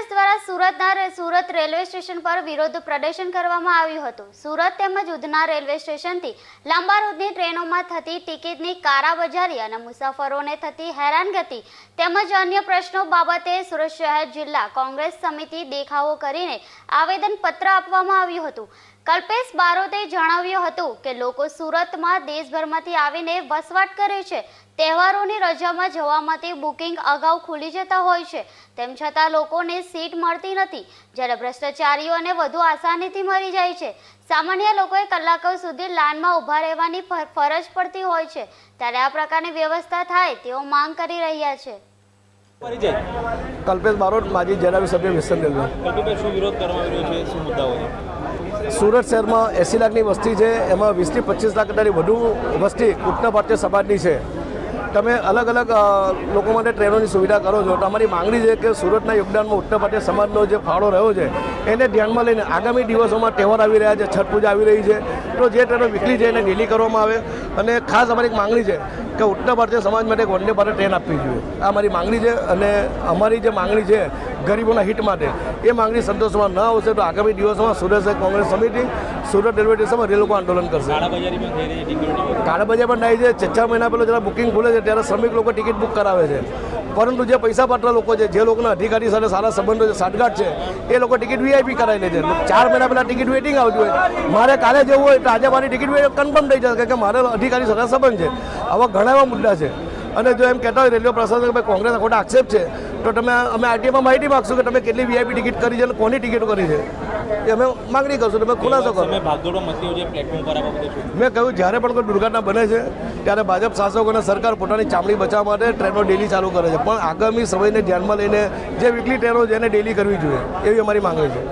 કોંગ્રેસ દ્વારા સુરતના Surat railway station પર વિરોધ પ્રદર્શન કરવામાં આવ્યું હતું. સુરત તેમજ ઉધના રેલવે સ્ટેશનથી લાંબા રૂટની ટ્રેનોમાં થતી ટિકિટની કારાબજારી અને મુસાફરોને થતી હેરાનગતિ તેમજ અન્ય પ્રશ્નો બાબતે સુરત શહેર જિલ્લા કોંગ્રેસ સમિતિ દેખાવો કરીને આવેદનપત્ર આપવામાં આવ્યું હતું. કલ્પેશ બારોતે જણાવ્યું હતું કે લોકો સુરતમાં દેશભરમાંથી આવીને વસવાટ કરે છે. તહેવારોની રજામાં જવા માટે બુકિંગ અગાઉ ખુલી જતા હોય છે. તેમ છતાં લોકોને સીટ મળતી નથી. જ્યારે ભ્રષ્ટાચારીઓને વધુ આસાનીથી મળી જાય છે. સામાન્ય લોકોએ કલાકો સુધી લાઇનમાં ઊભા રહેવાની ફરજ પડતી હોય છે. ત્યારે આ પ્રકારની વ્યવસ્થા થાય તેઓ માંગ કરી રહ્યા છે. કલ્પેશ બારોટ માજી જણાવી સભ્ય વેસ્ટર્ન રેલવે શું વિરોધ કરવામાં આવી છે? શું મુદ્દાઓ છે? સુરત શહેરમાં એંસી લાખની વસ્તી છે, એમાં વીસથી પચીસ લાખ કરતાંની વધુ વસ્તી ઉત્તર ભારતીય સમાજની છે. તમે અલગ અલગ લોકો માટે ટ્રેનોની સુવિધા કરો છો, તો અમારી માંગણી છે કે સુરતના યોગદાનમાં ઉત્તર ભારતીય સમાજનો જે ફાળો રહ્યો છે, એને ધ્યાનમાં લઈને આગામી દિવસોમાં તહેવાર આવી રહ્યા છે, છઠ પૂજા આવી રહી છે, તો જે ટ્રેનો વીકલી છે એને ડેલી કરવામાં આવે. અને ખાસ અમારી એક માંગણી છે કે ઉત્તર ભારતીય સમાજ માટે એક વંદે ભારત ટ્રેન આપવી જોઈએ. આ અમારી માંગણી છે અને અમારી જે માંગણી છે ગરીબોના હિત માટે. એ માંગણી સંતોષમાં ન આવશે તો આગામી દિવસોમાં સુરત કોંગ્રેસ સમિતિ સુરત રેલવે સ્ટેશનમાં રેલ આંદોલન કરશે. કાળા બજાર પણ થાય છે છ છ મહિના પહેલાં જ્યારે બુકિંગ ખુલે છે ત્યારે શ્રમિક લોકો ટિકિટ બુક કરાવે છે. પરંતુ જે પૈસા પાત્ર લોકો છે જે લોકોના અધિકારી સાથે સારા સંબંધો છે સાઠગાંઠ છે એ લોકો ટિકિટ વીઆઈપી કરાવી લે છે. ચાર મહિના પહેલાં ટિકિટ વેઇટિંગ આવતી હોય. મારે કાલે જવું હોય તો આજે મારી ટિકિટ કન્ફર્મ થઈ જશે કે મારે અધિકારી સાથે સંબંધ છે. આવા ઘણા એવા મુદ્દા છે. અને જો એમ કહેતા હોય રેલવે પ્રશાસન કે ભાઈ કોંગ્રેસ ખોટા આક્ષેપ છે તો તમે અમે આરટીઆઈમાં માહિતી માગશું કે તમે કેટલી વીઆઈપી ટિકિટ કરી છે અને કોની ટિકિટો કરી છે. એ અમે માંગણી કરશું. તમે ખુલાસો કરો. મેં કહ્યું જ્યારે પણ કોઈ દુર્ઘટના બને છે ત્યારે ભાજપ શાસકો અને સરકાર પોતાની ચામડી બચાવવા માટે ટ્રેનો ડેલી ચાલુ કરે છે. પણ આગામી સમયને ધ્યાનમાં લઈને જે વીકલી ટ્રેનો છે એને ડેલી કરવી જોઈએ. એવી અમારી માંગણી છે.